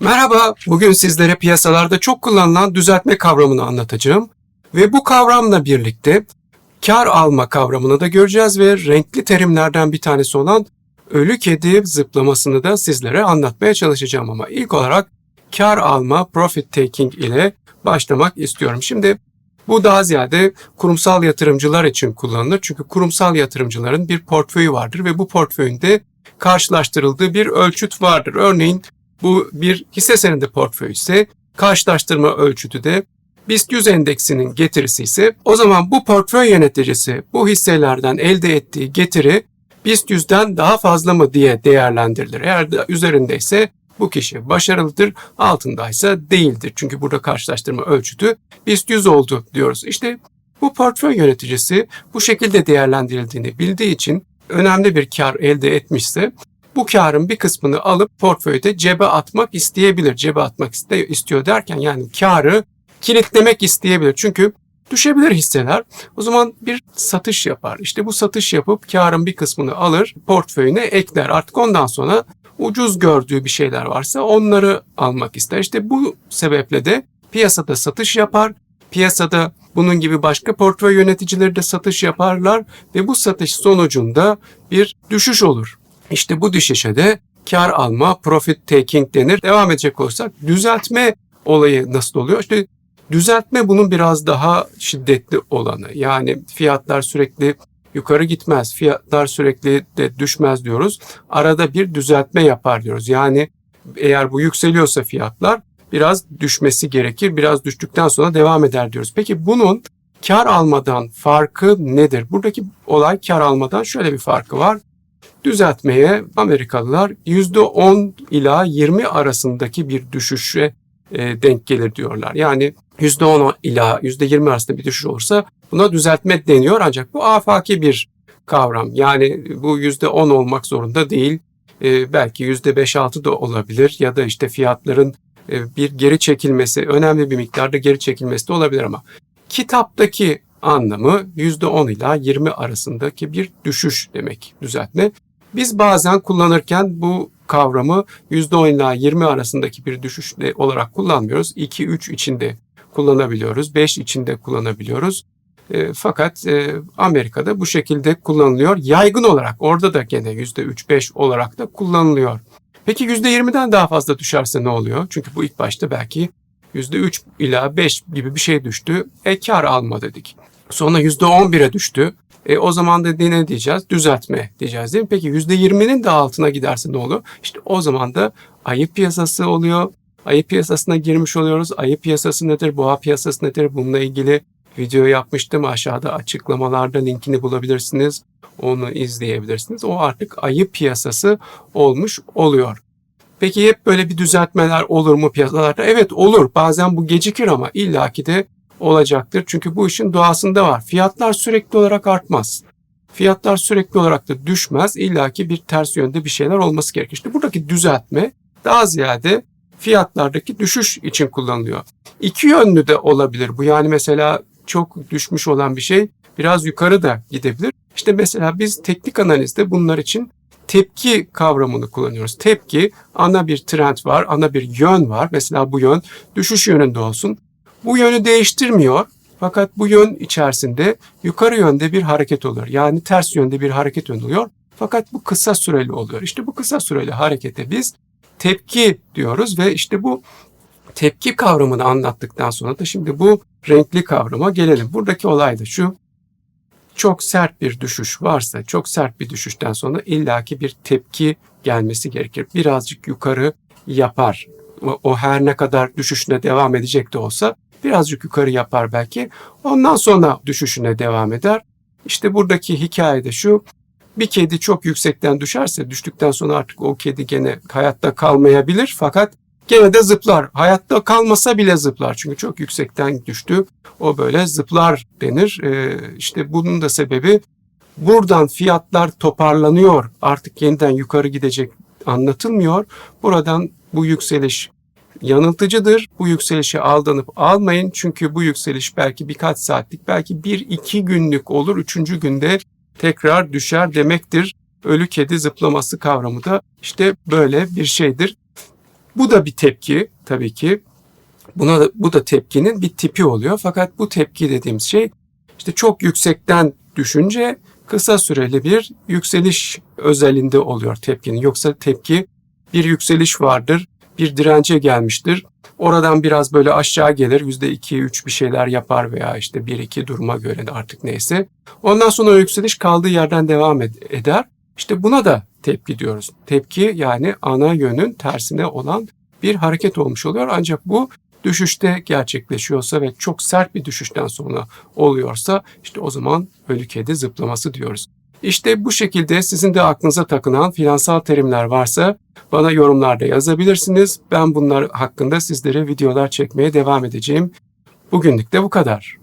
Merhaba, bugün sizlere piyasalarda çok kullanılan düzeltme kavramını anlatacağım. Ve bu kavramla birlikte kar alma kavramını da göreceğiz ve renkli terimlerden bir tanesi olan ölü kedi zıplamasını da sizlere anlatmaya çalışacağım ama ilk olarak kar alma, profit taking ile başlamak istiyorum. Şimdi bu daha ziyade kurumsal yatırımcılar için kullanılır. Çünkü kurumsal yatırımcıların bir portföyü vardır ve bu portföyünde karşılaştırıldığı bir ölçüt vardır. Örneğin bu bir hisse senedi portföyü ise karşılaştırma ölçütü de BIST 100 endeksinin getirisi ise o zaman bu portföy yöneticisi bu hisselerden elde ettiği getiri BIST 100'den daha fazla mı diye değerlendirilir. Eğer de üzerindeyse bu kişi başarılıdır, altındaysa değildir. Çünkü burada karşılaştırma ölçütü BIST 100 oldu diyoruz. İşte bu portföy yöneticisi bu şekilde değerlendirildiğini bildiği için önemli bir kar elde etmişse bu karın bir kısmını alıp portföyde cebe atmak isteyebilir. Cebe atmak iste, istiyor derken yani karı kilitlemek isteyebilir. Çünkü düşebilir hisseler. O zaman bir satış yapar. İşte bu satış yapıp karın bir kısmını alır, portföyüne ekler. Artık ondan sonra ucuz gördüğü bir şeyler varsa onları almak ister. İşte bu sebeple de piyasada satış yapar. Piyasada bunun gibi başka portföy yöneticileri de satış yaparlar ve bu satış sonucunda bir düşüş olur. İşte bu düşüşe de kar alma, profit taking denir. Devam edecek olursak düzeltme olayı nasıl oluyor? İşte düzeltme bunun biraz daha şiddetli olanı. Yani fiyatlar sürekli yukarı gitmez, fiyatlar sürekli de düşmez diyoruz. Arada bir düzeltme yapar diyoruz. Yani eğer bu yükseliyorsa fiyatlar biraz düşmesi gerekir. Biraz düştükten sonra devam eder diyoruz. Peki bunun kar almadan farkı nedir? Buradaki olay kar almadan şöyle bir farkı var düzeltmeye Amerikalılar %10 ila 20 arasındaki bir düşüşe e, denk gelir diyorlar. Yani %10 ila %20 arasında bir düşüş olursa buna düzeltme deniyor ancak bu afaki bir kavram. Yani bu %10 olmak zorunda değil. E, belki %5-6 da olabilir ya da işte fiyatların e, bir geri çekilmesi, önemli bir miktarda geri çekilmesi de olabilir ama kitaptaki anlamı %10 ila 20 arasındaki bir düşüş demek düzeltme. Biz bazen kullanırken bu kavramı %10 ila 20 arasındaki bir düşüş olarak kullanmıyoruz. 2-3 içinde kullanabiliyoruz, 5 içinde kullanabiliyoruz. E, fakat e, Amerika'da bu şekilde kullanılıyor. Yaygın olarak orada da gene %3-5 olarak da kullanılıyor. Peki %20'den daha fazla düşerse ne oluyor? Çünkü bu ilk başta belki %3 ila 5 gibi bir şey düştü. E kar alma dedik. Sonra %11'e düştü. E, o zaman da ne diyeceğiz? Düzeltme diyeceğiz değil mi? Peki %20'nin de altına giderse ne olur? İşte o zaman da ayı piyasası oluyor. Ayı piyasasına girmiş oluyoruz. Ayı piyasası nedir? Boğa piyasası nedir? Bununla ilgili video yapmıştım. Aşağıda açıklamalarda linkini bulabilirsiniz. Onu izleyebilirsiniz. O artık ayı piyasası olmuş oluyor. Peki hep böyle bir düzeltmeler olur mu piyasalarda? Evet olur. Bazen bu gecikir ama illaki de olacaktır. Çünkü bu işin doğasında var. Fiyatlar sürekli olarak artmaz. Fiyatlar sürekli olarak da düşmez. İlla ki bir ters yönde bir şeyler olması gerekir. İşte buradaki düzeltme daha ziyade fiyatlardaki düşüş için kullanılıyor. İki yönlü de olabilir bu. Yani mesela çok düşmüş olan bir şey biraz yukarı da gidebilir. İşte mesela biz teknik analizde bunlar için tepki kavramını kullanıyoruz. Tepki ana bir trend var, ana bir yön var. Mesela bu yön düşüş yönünde olsun. Bu yönü değiştirmiyor. Fakat bu yön içerisinde yukarı yönde bir hareket oluyor. Yani ters yönde bir hareket oluyor. Fakat bu kısa süreli oluyor. İşte bu kısa süreli harekete biz tepki diyoruz ve işte bu tepki kavramını anlattıktan sonra da şimdi bu renkli kavrama gelelim. Buradaki olay da şu. Çok sert bir düşüş varsa, çok sert bir düşüşten sonra illaki bir tepki gelmesi gerekir. Birazcık yukarı yapar. O, her ne kadar düşüşüne devam edecek de olsa birazcık yukarı yapar belki. Ondan sonra düşüşüne devam eder. İşte buradaki hikaye de şu. Bir kedi çok yüksekten düşerse düştükten sonra artık o kedi gene hayatta kalmayabilir fakat gene de zıplar. Hayatta kalmasa bile zıplar. Çünkü çok yüksekten düştü. O böyle zıplar denir. Ee, işte bunun da sebebi buradan fiyatlar toparlanıyor. Artık yeniden yukarı gidecek anlatılmıyor. Buradan bu yükseliş yanıltıcıdır. Bu yükselişe aldanıp almayın. Çünkü bu yükseliş belki birkaç saatlik, belki bir iki günlük olur. Üçüncü günde tekrar düşer demektir. Ölü kedi zıplaması kavramı da işte böyle bir şeydir. Bu da bir tepki tabii ki. Buna da, bu da tepkinin bir tipi oluyor. Fakat bu tepki dediğimiz şey işte çok yüksekten düşünce kısa süreli bir yükseliş özelinde oluyor tepkinin. Yoksa tepki bir yükseliş vardır, bir dirence gelmiştir. Oradan biraz böyle aşağı gelir, yüzde iki, üç bir şeyler yapar veya işte bir iki duruma göre de artık neyse. Ondan sonra o yükseliş kaldığı yerden devam ed- eder. İşte buna da tepki diyoruz. Tepki yani ana yönün tersine olan bir hareket olmuş oluyor. Ancak bu düşüşte gerçekleşiyorsa ve çok sert bir düşüşten sonra oluyorsa işte o zaman ölü kedi zıplaması diyoruz. İşte bu şekilde sizin de aklınıza takılan finansal terimler varsa bana yorumlarda yazabilirsiniz. Ben bunlar hakkında sizlere videolar çekmeye devam edeceğim. Bugünlük de bu kadar.